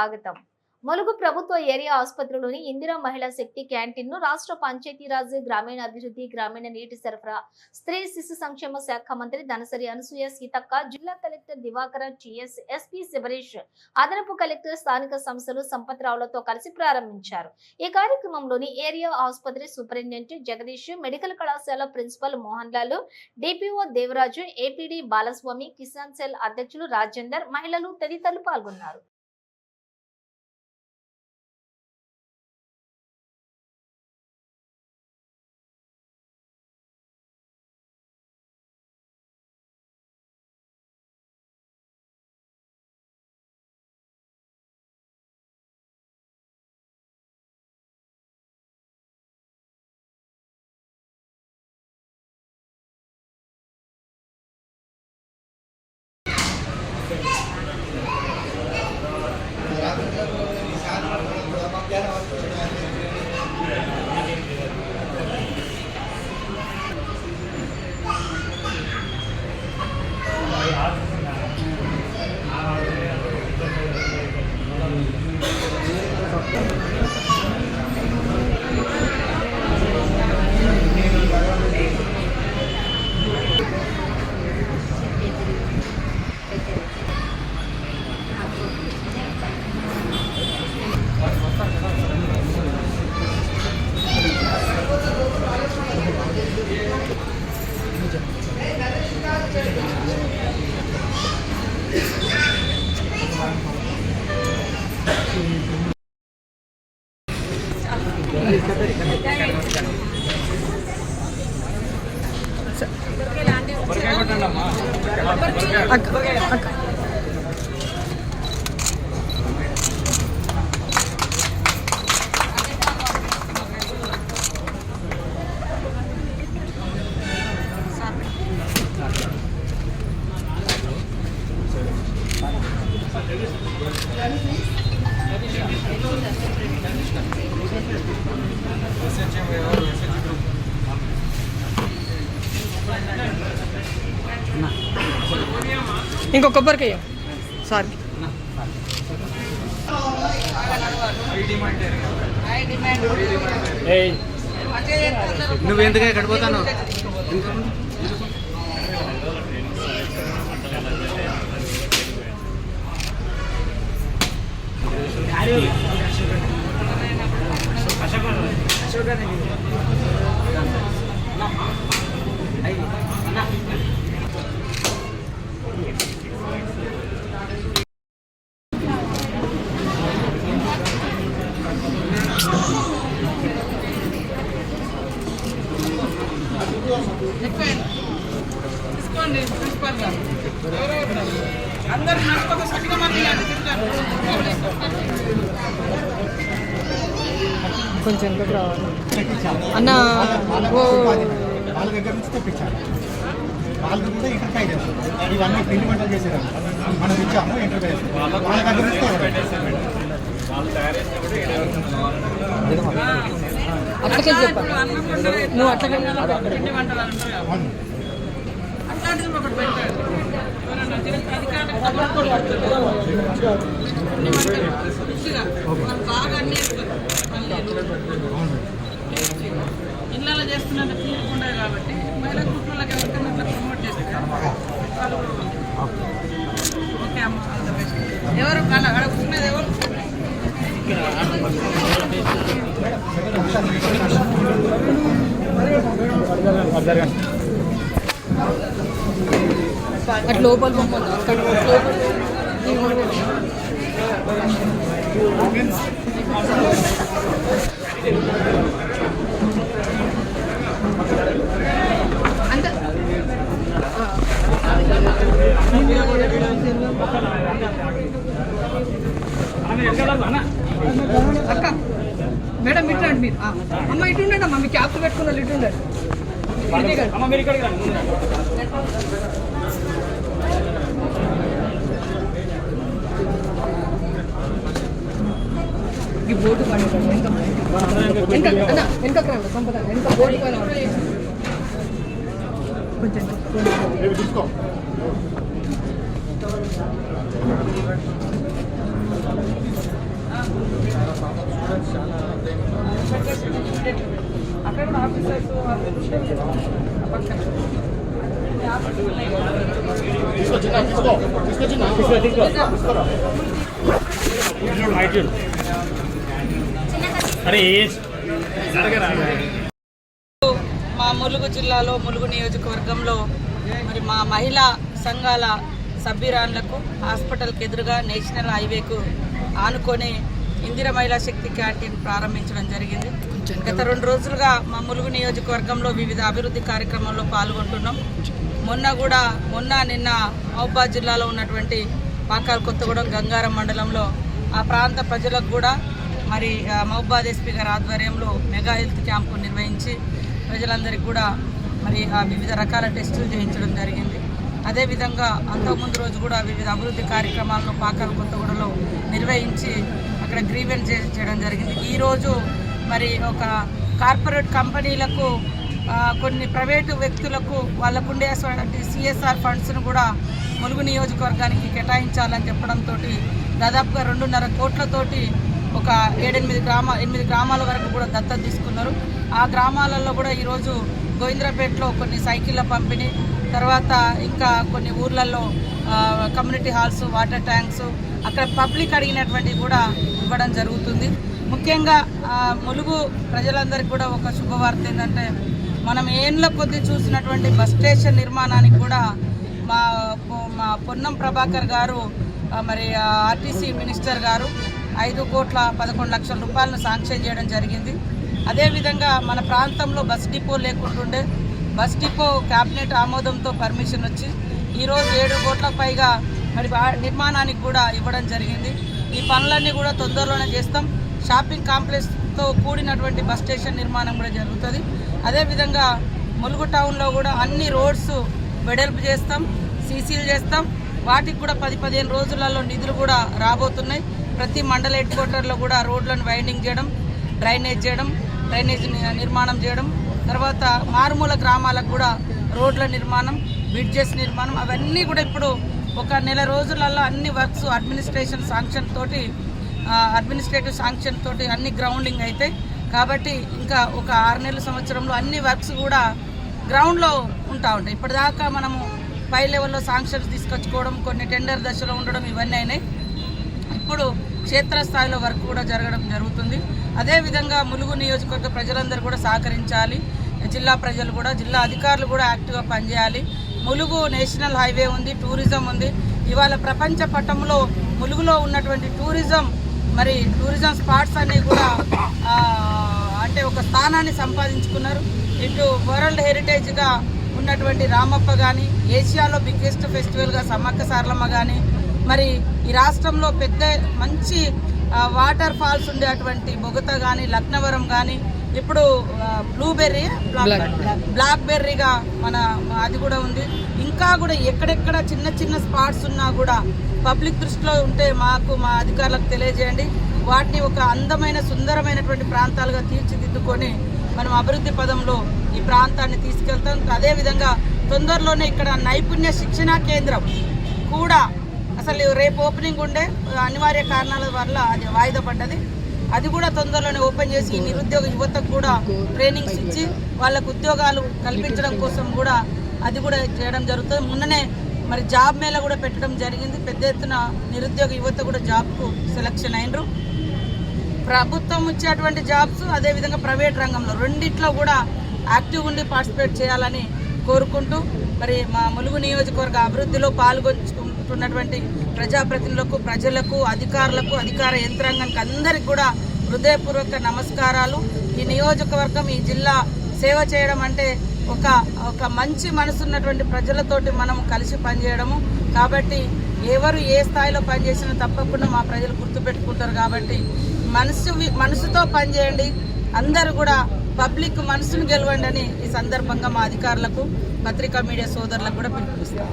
స్వాగతం. ములుగు ప్రభుత్వ ఏరియా ఆసుపత్రిలోని ఇందిరా మహిళా శక్తి క్యాంటీన్ను రాష్ట్ర పంచాయతీరాజ్ గ్రామీణాభివృద్ధి గ్రామీణ నీటి సరఫరా స్త్రీ శిశు సంక్షేమ శాఖ మంత్రి ధనసరి అనసూయ సీతక్క జిల్లా collector Divakara GS SP Shivaresh అదనపు కలెక్టర్ స్థానిక సంస్థలు సంపత్రావులతో కలిసి ప్రారంభించారు. ఈ కార్యక్రమంలోని ఏరియా ఆసుపత్రి సూపరింటెండెంట్ జగదీష్ మెడికల్ కళాశాల principal Mohan Lal DPO Devaraju APD Balaswamy Kisan cell అధ్యక్షులు రాజేందర్ మహిళలు తదితరులు పాల్గొన్నారు. ఇంకో కొబ్బరికాయ. సార్ నువ్వు ఎందుకు ఎక్కడ పోతాను しょうがないけど。కొంచెం వెనకకు రావాలి. అన్న ఓ. వాళ్ళ దగ్గర నుంచి తెప్పించాలి. వాళ్ళు కూడా ఎంటర్ప్రైజ్ ఇవన్నీ ఇప్పుడు ఇండిపెండెంట్ చేసేదాన్ని మనం ఇచ్చాము ఎంటర్ప్రైజ్ వాళ్ళ దగ్గర నుంచి తేవాలి. అట్లకే చెప్పాను నువ్వు అట్లకే. అట్లాంటిది ఒకటి ఇళ్ళలో చేస్తున్నట్టు తీరుకుండా కాబట్టి మహిళా కుటుంబాలకు ఎవరికైనా ప్రమోట్ చేస్తారు ఓకే అమ్మ ఆల్ ద బెస్ట్ ఎవరు అలా అక్కడ కూర్చున్నది ఎవరు అటు లోపల బొమ్మలు అక్కడ లోపల అక్క మేడం ఇటు రండి మీరు అమ్మ ఇటు ఉండండి అమ్మ మీ క్యాప్ పెట్టుకున్న ఇటు ఉండండి ఇటు దిగండి. ఈ బోర్డు పైన వెనక అన్న సంపద వెనక బోర్డు పైన. కొంచెం తీసుకో అక్కడ కూడా ఆఫీసర్స్ వాళ్ళు ఉంటారు కదా, ఆ పక్కన. మా ములుగు జిల్లాలో ములుగు నియోజకవర్గంలో మరి మా మహిళా సంఘాల సభ్యురాన్లకు హాస్పిటల్కి ఎదురుగా నేషనల్ హైవేకు ఆనుకొని ఇందిర మహిళా శక్తి క్యాంటీన్ ప్రారంభించడం జరిగింది. గత రెండు రోజులుగా మా ములుగు నియోజకవర్గంలో వివిధ అభివృద్ధి కార్యక్రమాల్లో పాల్గొంటున్నాం. మొన్న కూడా మొన్న నిన్న మహబాద్ జిల్లాలో ఉన్నటువంటి పాకాల కొత్తగూడెం గంగారం మండలంలో ఆ ప్రాంత ప్రజలకు కూడా మరి మహబాద్ ఎస్పీ గారి ఆధ్వర్యంలో మెగా హెల్త్ క్యాంపు నిర్వహించి ప్రజలందరికీ కూడా మరి వివిధ రకాల టెస్టులు చేయించడం జరిగింది. అదేవిధంగా అంతకుముందు రోజు కూడా వివిధ అభివృద్ధి కార్యక్రమాలను పాకాల కొత్తగూడలో నిర్వహించి అక్కడ గ్రీవెన్స్ చేయడం జరిగింది. ఈరోజు మరి ఒక కార్పొరేట్ కంపెనీలకు కొన్ని ప్రైవేటు వ్యక్తులకు వాళ్ళకు ఉండే సిఎస్ఆర్ ఫండ్స్ను కూడా ములుగు నియోజకవర్గానికి కేటాయించాలని చెప్పడంతో దాదాపుగా రెండున్నర కోట్లతోటి ఒక ఏడెనిమిది గ్రామ ఎనిమిది గ్రామాల వరకు కూడా దత్తత తీసుకున్నారు. ఆ గ్రామాలలో కూడా ఈరోజు గోవింద్రపేటలో కొన్ని సైకిళ్ళ పంపిణీ తర్వాత ఇంకా కొన్ని ఊర్లలో కమ్యూనిటీ హాల్స్ వాటర్ ట్యాంక్స్ అక్కడ పబ్లిక్ అడిగినటువంటివి కూడా ఇవ్వడం జరుగుతుంది. ముఖ్యంగా ములుగు ప్రజలందరికీ కూడా ఒక శుభవార్త ఏంటంటే మనం ఏండ్ల కొద్దీ చూసినటువంటి బస్ స్టేషన్ నిర్మాణానికి కూడా మా మా పొన్నం ప్రభాకర్ గారు మరి ఆర్టీసీ మినిస్టర్ గారు ఐదు కోట్ల పదకొండు లక్షల రూపాయలను శాంక్షన్ చేయడం జరిగింది. అదేవిధంగా మన ప్రాంతంలో బస్ డిపో లేకుంటుండే బస్ డిపో క్యాబినెట్ ఆమోదంతో పర్మిషన్ వచ్చి ఈరోజు ఏడు కోట్ల పైగా మరి నిర్మాణానికి కూడా ఇవ్వడం జరిగింది. ఈ పనులన్నీ కూడా తొందరలోనే చేస్తాం. షాపింగ్ కాంప్లెక్స్తో కూడినటువంటి బస్ స్టేషన్ నిర్మాణం కూడా జరుగుతుంది. అదేవిధంగా ములుగు టౌన్లో కూడా అన్ని రోడ్స్ వెడల్పు చేస్తాం సీసీలు చేస్తాం. వాటికి కూడా పది పదిహేను రోజులలో నిధులు కూడా రాబోతున్నాయి. ప్రతి మండల హెడ్ క్వార్టర్లో కూడా రోడ్లను వైండింగ్ చేయడం డ్రైనేజ్ చేయడం డ్రైనేజ్ నిర్మాణం చేయడం తర్వాత మారుమూల గ్రామాలకు కూడా రోడ్ల నిర్మాణం బ్రిడ్జెస్ నిర్మాణం అవన్నీ కూడా ఇప్పుడు ఒక నెల రోజులలో అన్ని వర్క్స్ అడ్మినిస్ట్రేషన్ శాంక్షన్ తోటి అడ్మినిస్ట్రేటివ్ శాంక్షన్ తోటి అన్ని గ్రౌండింగ్ అయితే కాబట్టి ఇంకా ఒక ఆరు నెలల సంవత్సరంలో అన్ని వర్క్స్ కూడా గ్రౌండ్లో ఉంటా ఉంటాయి. ఇప్పటిదాకా మనము పై లెవెల్లో శాంక్షన్స్ తీసుకొచ్చుకోవడం కొన్ని టెండర్ దశలో ఉండడం ఇవన్నీ అయినాయి. ఇప్పుడు క్షేత్రస్థాయిలో వర్క్ కూడా జరగడం జరుగుతుంది. అదేవిధంగా ములుగు నియోజకవర్గ ప్రజలందరూ కూడా సహకరించాలి. జిల్లా ప్రజలు కూడా జిల్లా అధికారులు కూడా యాక్టివ్గా పనిచేయాలి. ములుగు నేషనల్ హైవే ఉంది టూరిజం ఉంది. ఇవాళ ప్రపంచ పటంలో ములుగులో ఉన్నటువంటి టూరిజం మరి టూరిజం స్పాట్స్ అన్నీ కూడా అంటే ఒక స్థానాన్ని సంపాదించుకున్నారు. ఇటు వరల్డ్ హెరిటేజ్గా ఉన్నటువంటి రామప్ప కానీ ఏషియాలో బిగ్గెస్ట్ ఫెస్టివల్గా సమ్మక్క సారలమ్మ కానీ మరి ఈ రాష్ట్రంలో పెద్ద మంచి వాటర్ ఫాల్స్ ఉండేటువంటి బొగత కానీ లక్నవరం కానీ ఇప్పుడు బ్లూబెర్రీ బ్లాక్ బెర్రీగా మన అది కూడా ఉంది. ఇంకా కూడా ఎక్కడెక్కడ చిన్న చిన్న స్పాట్స్ ఉన్నా కూడా పబ్లిక్ దృష్టిలో ఉంటే మాకు మా అధికారులకు తెలియజేయండి. వాటిని ఒక అందమైన సుందరమైనటువంటి ప్రాంతాలుగా తీర్చిదిద్దుకొని మనం అభివృద్ధి పదంలో ఈ ప్రాంతాన్ని తీసుకెళ్తాం. అదేవిధంగా తొందరలోనే ఇక్కడ నైపుణ్య శిక్షణా కేంద్రం కూడా అసలు రేపు ఓపెనింగ్ ఉండే అనివార్య కారణాల వల్ల అది వాయిదా పడ్డది. అది కూడా తొందరలోనే ఓపెన్ చేసి నిరుద్యోగ యువతకు కూడా ట్రైనింగ్స్ ఇచ్చి వాళ్ళకు ఉద్యోగాలు కల్పించడం కోసం కూడా అది కూడా చేయడం జరుగుతుంది. మొన్ననే మరి జాబ్ మేళ కూడా పెట్టడం జరిగింది. పెద్ద ఎత్తున నిరుద్యోగ యువత కూడా జాబ్కు సెలక్షన్ అయినరు. ప్రభుత్వం ఇచ్చేటువంటి జాబ్స్ అదేవిధంగా ప్రైవేట్ రంగంలో రెండిట్లో కూడా యాక్టివ్ ఉండి పార్టిసిపేట్ చేయాలని కోరుకుంటూ మరి మా ములుగు నియోజకవర్గ అభివృద్ధిలో పాల్గొంటున్నటువంటి ప్రజాప్రతినిధులకు ప్రజలకు అధికారులకు అధికార యంత్రాంగానికి అందరికి కూడా హృదయపూర్వక నమస్కారాలు. ఈ నియోజకవర్గం ఈ జిల్లా సేవ చేయడం అంటే ఒక ఒక మంచి మనసున్నటువంటి ప్రజలతోటి మనం కలిసి పనిచేయడము. కాబట్టి ఎవరు ఏ స్థాయిలో పనిచేసినా తప్పకుండా మా ప్రజలు గుర్తుపెట్టుకుంటారు కాబట్టి మనసు మనసుతో పనిచేయండి. అందరూ కూడా పబ్లిక్ మనసును గెలవండి అని ఈ సందర్భంగా మా అధికారులకు పత్రికా మీడియా సోదరులకు కూడా పిలుపునిస్తాం.